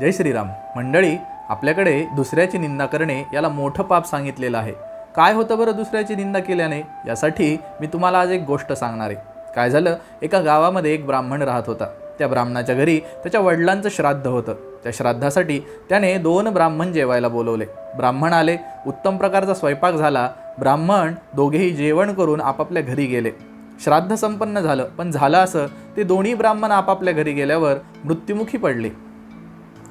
जय श्रीराम. मंडळी आपल्याकडे दुसऱ्याची निंदा करणे याला मोठं पाप सांगितलेलं आहे. काय होतं बरं दुसऱ्याची निंदा केल्याने? यासाठी मी तुम्हाला आज एक गोष्ट सांगणार आहे. काय झालं? एका गावामध्ये एक ब्राह्मण राहत होता. त्या ब्राह्मणाच्या घरी त्याच्या वडिलांचं श्राद्ध होतं. त्या श्राद्धासाठी त्याने दोन ब्राह्मण जेवायला बोलवले. ब्राह्मण आले उत्तम प्रकारचा स्वयंपाक झाला ब्राह्मण दोघेही जेवण करून आपापल्या घरी गेले. श्राद्ध संपन्न झालं पण झालं असं ते दोन्ही ब्राह्मण आपापल्या घरी गेल्यावर मृत्युमुखी पडले.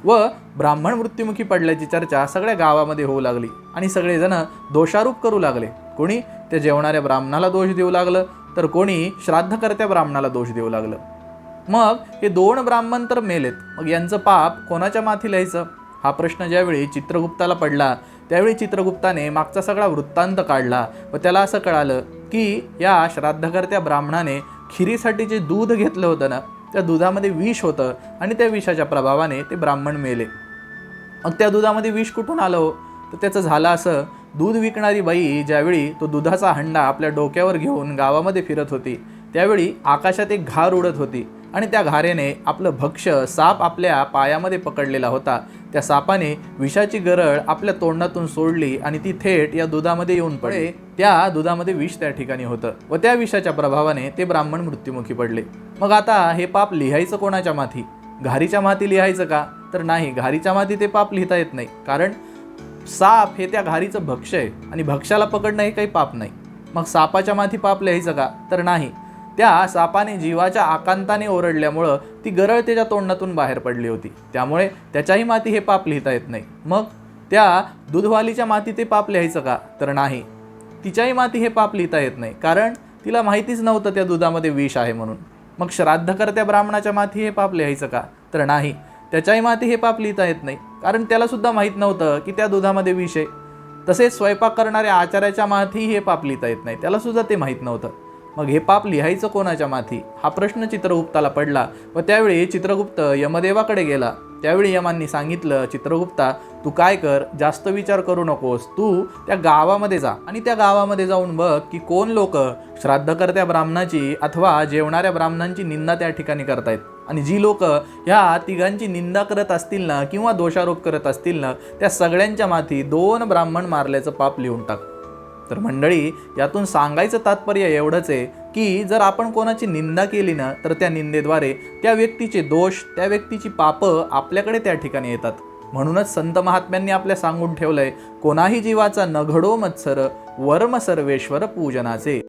व ब्राह्मण मृत्युमुखी पडल्याची चर्चा सगळ्या गावामध्ये होऊ लागली आणि सगळेजण दोषारोप करू लागले. कोणी? त्या जेवणाऱ्या ब्राह्मणाला दोष देऊ लागलं तर कोणी श्राद्धकर्त्या ब्राह्मणाला दोष देऊ लागलं. मग हे दोन ब्राह्मण तर मेलेत. मग यांचं पाप कोणाच्या माथी लिहायचं? हा प्रश्न ज्यावेळी चित्रगुप्ताला पडला त्यावेळी चित्रगुप्ताने मागचा सगळा वृत्तांत काढला व त्याला असं कळालं की या श्राद्धकर्त्या ब्राह्मणाने खिरीसाठी जे दूध घेतलं होतं ना. त्या दुधामध्ये विष होतं आणि त्या विषाच्या प्रभावाने ते ब्राह्मण मेले. मग त्या दुधामध्ये विष कुठून आलं हो? तर त्याचं झालं असं दूध विकणारी बाई ज्यावेळी तो दुधाचा हंडा आपल्या डोक्यावर घेऊन गावामध्ये फिरत होती त्यावेळी आकाशात एक घार उडत होती आणि त्या घारेने आपलं भक्ष्य साप आपल्या पायामध्ये पकडलेला होता. त्या सापाने विषाची गरळ आपल्या तोंडातून सोडली आणि ती थेट या दुधामध्ये येऊन पडे त्या दुधामध्ये विष त्या ठिकाणी होतं व त्या विषाच्या प्रभावाने ते ब्राह्मण मृत्युमुखी पडले. मग आता हे पाप लिहायचं कोणाच्या माथी? घारीच्या माथी लिहायचं का? तर नाही घारीच्या माथी ते पाप लिहिता येत नाही. कारण साप हे त्या घारीचं भक्ष्य आहे आणि भक्ष्याला पकडणं हे काही पाप नाही. मग सापाच्या माथी पाप लिहायचं का? तर नाही. त्या सापाने जीवाच्या आकांताने ओरडल्यामुळं ती गरळ त्याच्या तोंडातून बाहेर पडली होती. त्यामुळे त्याच्याही माती हे पाप लिहिता येत नाही. मग त्या दूधवालीच्या माती ते पाप लिहायचं का? तर नाही. तिच्याही माती हे पाप लिहिता येत नाही. कारण तिला माहितीच नव्हतं त्या दुधामध्ये विष आहे म्हणून. मग श्राद्धकर्त्या ब्राह्मणाच्या माती हे पाप लिहायचं का? तर नाही. त्याच्याही माती हे पाप लिहिता येत नाही. कारण त्याला सुद्धा माहीत नव्हतं की त्या दुधामध्ये विष आहे. तसेच स्वयंपाक करणाऱ्या आचार्याच्या मातीही हे पाप लिहिता येत नाही. त्याला सुद्धा ते माहीत नव्हतं. मग हे पाप लिहायचं कोणाच्या माथी? हा प्रश्न चित्रगुप्ताला पडला व त्यावेळी चित्रगुप्त यमदेवाकडे गेला. त्यावेळी यमांनी सांगितलं चित्रगुप्ता तू काय कर? जास्त विचार करू नकोस. तू त्या गावामध्ये जा आणि त्या गावामध्ये जाऊन बघ की कोण लोक श्राद्धकर्त्या ब्राह्मणाची अथवा जेवणाऱ्या ब्राह्मणांची निंदा त्या ठिकाणी करतायत. आणि जी लोक ह्या तिघांची निंदा करत असतील ना किंवा दोषारोप करत असतील ना त्या सगळ्यांच्या माथी दोन ब्राह्मण मारल्याचं पाप लिहून टाक. तर मंडळी यातून सांगायचं तात्पर्य एवढंच आहे की जर आपण कोणाची निंदा केली ना तर त्या निंदेद्वारे त्या व्यक्तीचे दोष त्या व्यक्तीची पापं आपल्याकडे त्या ठिकाणी येतात. म्हणूनच संत महात्म्यांनी आपल्या सांगून ठेवलंय कोणाही जीवाचा नघडो मत्सर वर्म सर्वेश्वर पूजनाचे.